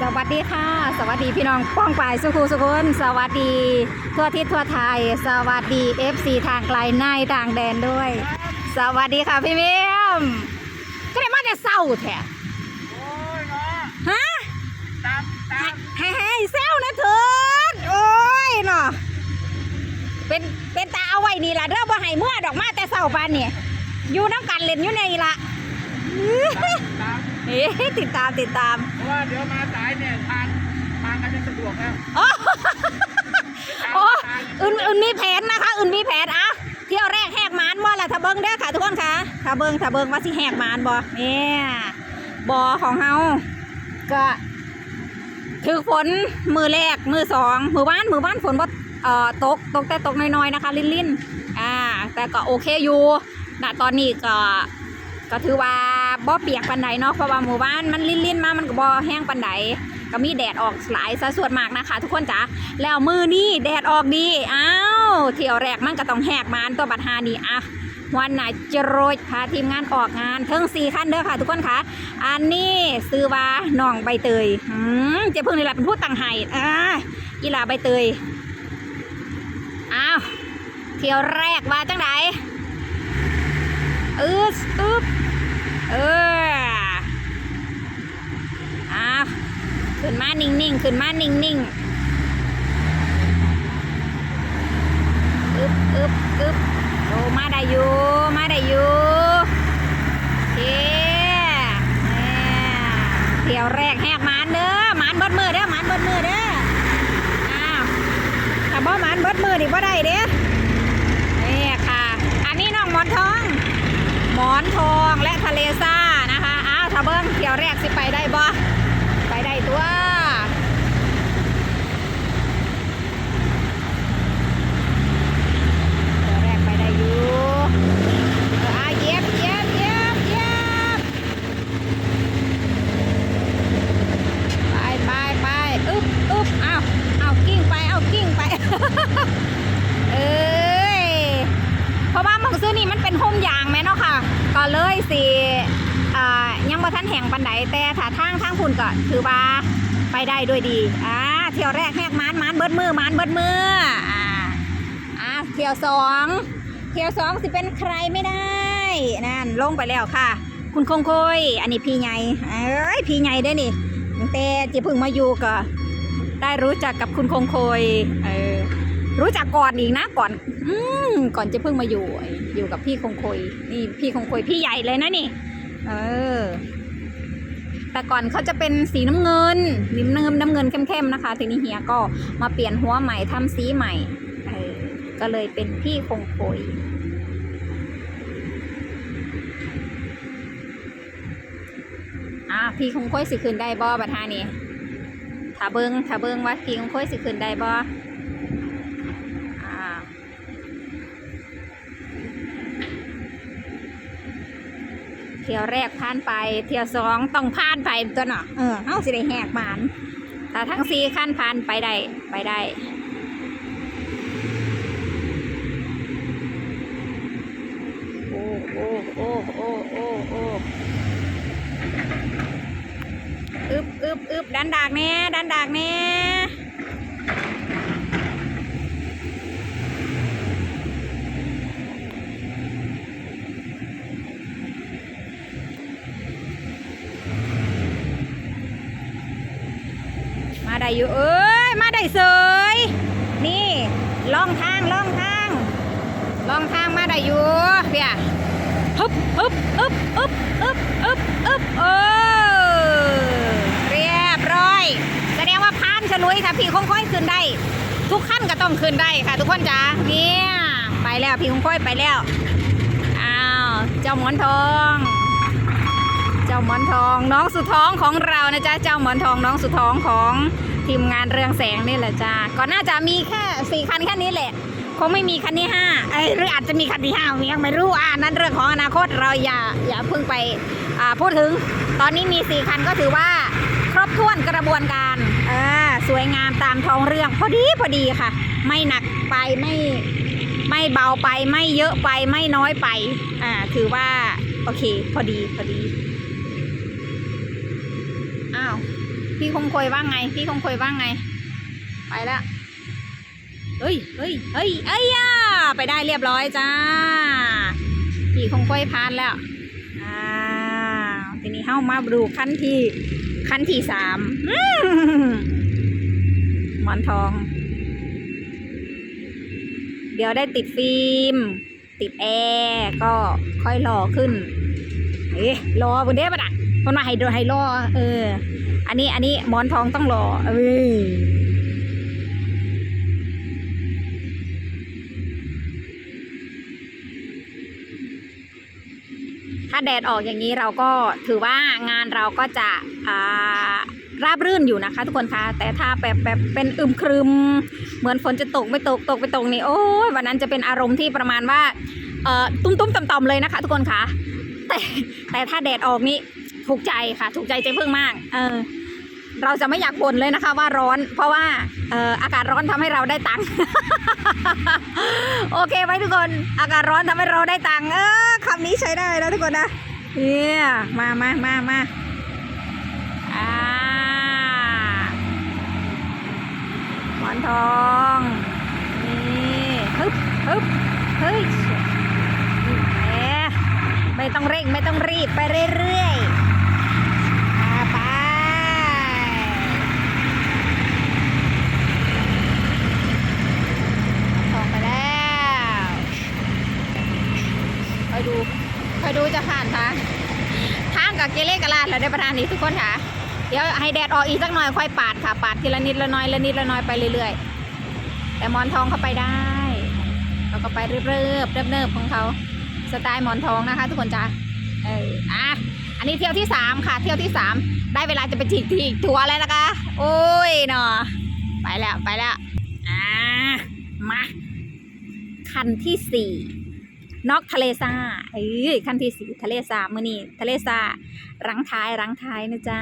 สวัสดีค่ะ สวัสดีพี่น้องป้องปายสุขุสุขุนสวัสดีทั่วทิศทั่วไทย สวัสดี FC ทางไกลในต่างแดนด้วย สวัสดีค่ะพี่เมียมก็ได้มาแต่เศร้าแท้โอ้ยเนาะฮะตามตามให้ให้เซลนะเถิดโอ้ยเนาะเป็นเป็นตาเอาไว้นี่ล่ะเด้อบ่ให้เมื่อดอกมาแต่เศร้าปานนี่อยู่น้ำกันเล่นอยู่ในนี่ล่ะ ตามเอ๊ะติดตามติดตาม เพราะว่าเดี๋ยวมาสายเนี่ยทางทางกันจะสะดวกแล้วโอ้โอ้อื่นอื่นมีแผนนะคะ อื่นมีแผนอะเที่ยวแรกแหกหมานบ่ล่ะถ้าเบิ้งเด้อค่ะทุกคนค่ะถ้าเบิ้งถ้าเบิ้งว่าสิแหกหมานบ่เนี่ยบ่อของเฮาก็ถือฝนมือแรกมือสองมือบ้านมือบ้านฝนบ่เอ่อตกตกแต่ตกน้อยๆนะคะ ลิ่นๆอ่าแต่ก็โอเคอยู่ณตอนนี้ก็ ก็ถือว่าบ่เปียกปันใดเนาะเพราะว่าหมู่บ้านมันลิ่นๆมามันก็บ่แห้งปันใดก็มีแดดออกหลายซะส่วนมากนะคะ ทุกคนจ๋าแล้วมือนี่แดดออกดีอ้าวเที่ยวแรกมันก็ต้องแหกมานตัวบัตรหานี่อะวันไหนจะโรยพาทีมงานออกงานเทิงสี่ขั้นเด้อค่ะ ทุกคนค่ะอันนี้ซื้อว่าน้องใบเตยอืมเจ๊พึ่งนี่แหละเป็นผู้ตั้งให้อ่าอีหลาใบเตยอ้าวเที่ยวแรกว่าจังไห นอึดอึบเอออะขึ้นมานิ่งๆขึ้นมานิ่งๆอึบอึบอึบโอ้มาได้อยู่มาได้อยู่เคเนี่ยเที่ยวแรกแหกมานเด้อมานเบิดมือเด้อมานเบิดมือเด้ออ้าวถ้าบ่มานเบิดมือนี่บ่ได้เด้อนี่ค่ะ อันนี้น้องหมอนทอง มอนทองและทะเลซ่านะคะ อ้าวถ้าเบิ้งเที่ยวแรกสิไปได้บ่ไปได้ตัวเที่ยวแรกไปได้อยู่เอออะเหย็บเหย็บเหย็บเหย็บไปไปไปอึ๊บอึ๊บเอาเอากิ้งไป เอากิ้งไป เอ้ย เพราะว่าหมองซื้อนี่มันเป็นโฮมยางแม่เนาะค่ะ ก็เลยสิอ่ายัง บ่ทันแห่งปันไดแต่ถ้าทางทางคุณก็ถือว่าไปได้ด้วยดีอ่าเที่ยวแรกแหกมานมานเบิดมือมานเบิดมืออ่าอ่าเที่ยวสองเที่ยวสองสิเป็นใครไม่ได้นั่นลงไปแล้วค่ะ คุณคงคอยอันนี้พี่ใหญ่เอ้ยพี่ใหญ่ได้นี่แต่จีพึ่งมาอยู่ก็ได้รู้จักกับคุณคงคอยเออรู้จักก่อนอีกนะก่อน อืมก่อนจะเพิ่งมาอยู่ อยู่กับพี่คงคอยนี่พี่คงคอยพี่ใหญ่เลยนะนี่ เออ แต่ก่อนเขาจะเป็นสีน้ำเงินน้ำเงินน้ำเงินเข้มๆนะคะ ทีนี้เฮียก็มาเปลี่ยนหัวใหม่ทำสีใหม่ก็เลยเป็นพี่คงคยอะพี่คงคอยสิคืนได้บ่บัดฮานี่ถ้าเบิงถ้าเบิงว่าพี่คงคอยสิคืนได้บ่อ่ ที่ยวแรกผ่านไป เที่ยวสองต้องผ่านไปตัวเนาะเออเฮาสิได้แหกหมานแต่ทั้งสี่ขั้นผ่านไปได้ไปได้โอ้โอ้โอ้โอ้โอ้โอ้อึบอึบอึบดันดากแน่ดันดากแน่ มา ได้อยู่ เอ้ย มาได้เสยนี่ล่องทางล่องทางล่องทางมาได้อยู่เปียฮึบฮึบอึบอึบอึบอึบอึบเออเรียบร้อย แสดงว่าพานฉลุยค่ะพี่คงค่อยขึ้นได้ ทุกขั้นก็ต้องขึ้นได้ค่ะ ทุกคนจ้าเนี่ยไปแล้วพี่คงค่อยไปแล้วอ้าวเจ้าหมอนทองเจ้าหมอนทองน้องสุดท้องของเรานะจ๊ะ เจ้าหมอนทองน้องสุดท้องของ ทีมงานเรืองแสงนี่แหละจ้าก็น่าจะมีแค่สี่คันแค่นี้แหละคงไม่มีคันที่ห้าเอ้ยหรืออาจจะมีคันที่ห้ายังไม่รู้อ่านั่นเรื่องของอนาคตเราอย่าอย่าเพิ่งไปอ่าพูดถึง ตอนนี้มีสี่คันก็ถือว่าครบถ้วนกระบวนการเออสวยงามตามท้องเรื่อง พอดีพอดีค่ะ ไม่หนักไปไม่ไม่เบาไปไม่เยอะไปไม่น้อยไปอ่าถือว่าโอเค พอดีพอดี อ้าว พี่คงคอยว่าไง พี่คงคอยว่าไง ไปแล้วเฮ้ยเฮ้ยเฮ้ยเอ้ยย่าไปได้เรียบร้อยจ้า พี่คงคอยพานแล้วอ้าทีนี้เข้ามาดูขั้นที่ขั้นที่สามหมอนทอง เดี๋ยวได้ติดฟิล์ม ติดแอร์ก็ค่อยรอขึ้นเอ๊ะรอบนเด้ปะน่ะคนมาให้ดูให้รอเออ อันนี้อันนี้หมอนทองต้องรอเอ้ยถ้าแดดออกอย่างนี้เราก็ถือว่างานเราก็จะอ่าราบรื่นอยู่นะคะ ทุกคนคะแต่ถ้าแบบแบบเป็นอึมครึม เหมือนฝนจะตกไม่ตกตกไปตกนี่โอ้ยวันนั้นจะเป็นอารมณ์ที่ประมาณว่าตุ้มตุ้มต่อมต่อมๆเลยนะคะ ทุกคนคะแต่แต่ถ้าแดดออกนี่ถูกใจค่ะ ถูกใจเจ๊พึ่งมาก เออ เราจะไม่อยากบ่นเลยนะคะว่าร้อน เพราะว่าอากาศร้อนทำให้เราได้ตังค์โอเคไหมทุกคนอากาศร้อนทำให้เราได้ตังค์เออคำนี้ใช้ได้นะทุกคนนะเนี่ยมามามามาอ่าหมอนทองนี่ฮึบฮึบเฮ้ยแหมไม่ต้องเร่งไม่ต้องรีบไปเรื่อยๆอ่าไป ทองไปแล้วคอยดูคอยดูจะผ่านทางทางกับเกเรกะลาดแล้วได้ประธานนี้ทุกคนค่ะ เดี๋ยวให้แดดออกอีกสักหน่อยค่อยปาดค่ะ ปาดทีละนิดละน้อยละนิดละน้อยไปเรื่อยๆ แต่มอนทองเข้าไปได้เขาก็ไปเรียบๆเนิบๆของเขาสไตล์มอนทองนะคะ ทุกคนจ้าเอออะอันนี้เที่ยวที่สามค่ะ เที่ยวที่สามได้เวลาจะไปฉีกทีกทัวร์แล้วนะคะโอ้ยเนาะไปแล้วไปแล้วอ่ามาคันที่สี่ นอกทะเลซาเอ้ยคันที่สี่ทะเลซามื่อนี้ทะเลซารังท้ายรังท้ายนะจ๊ะ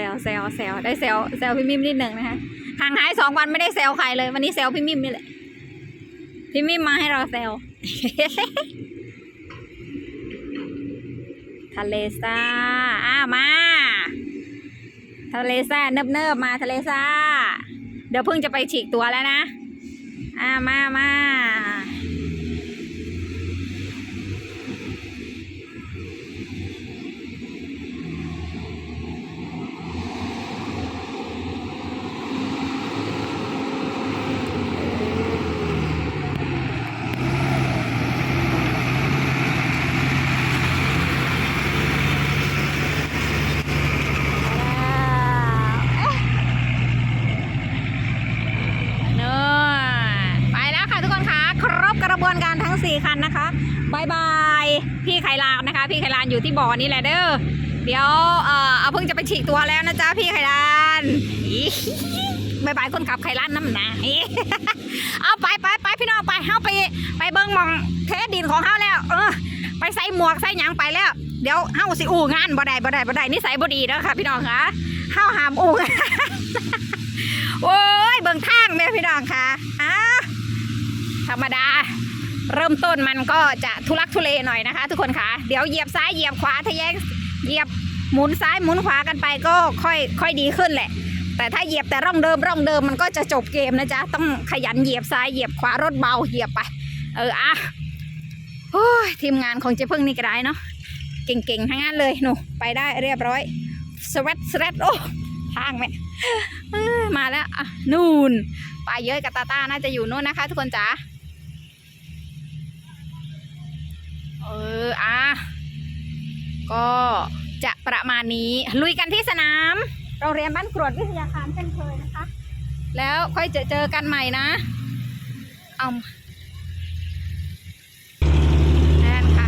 แซวแซวแซวได้แซวแซวพี่มิมนิดหนึ่งนะคะห่างหายสองวันไม่ได้แซวใครเลย วันนี้แซวพี่มิมนี่แหละ พี่มิมมาให้เราแซวทะเลซ่าอ้ามาทะเลซ่าเนิบเนิบมาทะเลซ่า เดี๋ยวเพิ่งจะไปฉีกตัวแล้วนะ อ่ามามา พี่ไข่ลานนะคะ พี่ไข่ลานอยู่ที่บ่อนี่แหละเด้อเดี๋ยวเอ่อเอาเพิ่งจะไปฉีกตัวแล้วนะจ๊ะพี่ไข่ลานอีบายบายคนขับไข่ลานน้ำหนาอีเอาไปไปไปพี่น้องไปเฮาไป ไปเบิ้งมองเทสดินของเฮาแล้ว เออ ไปใส่หมวกใส่หยังไปแล้ว เดี๋ยวเฮาสิอู่งานบ่ได้บ่ได้บ่ได้นิสัยบ่ดีเด้อค่ะ พี่น้องคะเฮาหามอู่โอ้ยเบิ่งทางแม่พี่น้องค่ะอ้าธรรมดา เริ่มต้นมันก็จะทุลักทุเลหน่อยนะคะ ทุกคนค่ะเดี๋ยวเหยียบซ้ายเหยียบขวาทะแยงเหยียบหมุนซ้ายหมุนขวากันไปก็ค่อยค่อยดีขึ้นแหละ แต่ถ้าเหยียบแต่ร่องเดิมร่องเดิมมันก็จะจบเกมนะจ๊ะต้องขยันเหยียบซ้ายเหยียบขวารถเบาเหยียบไปเอออะโอ้ยทีมงานของเจ๊พึ่งนี่ก็ได้เนาะเก่งๆทั้งนั้นเลยหนูไปได้เรียบร้อยสวัสดสวัสดโอ้ทางแม่มาแล้วอะนู่นปลาเยอะกับตาต้าน่าจะอยู่นู่นนะคะ ทุกคนจ๋า ก็จะประมาณนี้ลุยกันที่สนามโรงเรียนบ้านกรวดวิทยาคารเช่นเคยนะคะ แล้วค่อยจะเจอกันใหม่นะเอานั่นค่ะ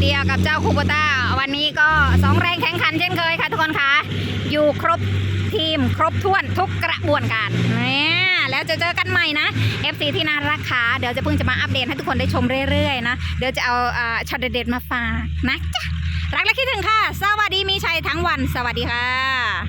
เจ้าจอนเดียวกับเจ้าคูโบต้า วันนี้ก็สองแรงแข่งขันเช่นเคยค่ะทุกคนคะอยู่ครบทีมครบถ้วนทุกกระบวนการเนี่ยแล้วจะเจอกันใหม่นะ FC ที่น่ารักค่ะเดี๋ยวจะเพิ่งจะมาอัปเดตให้ทุกคนได้ชมเรื่อยๆนะ เดี๋ยวจะเอาอ่าช็อตเด็ดๆมาฝากนะจ๊ะรักและคิดถึงค่ะ สวัสดีมีชัยทั้งวัน สวัสดีค่ะ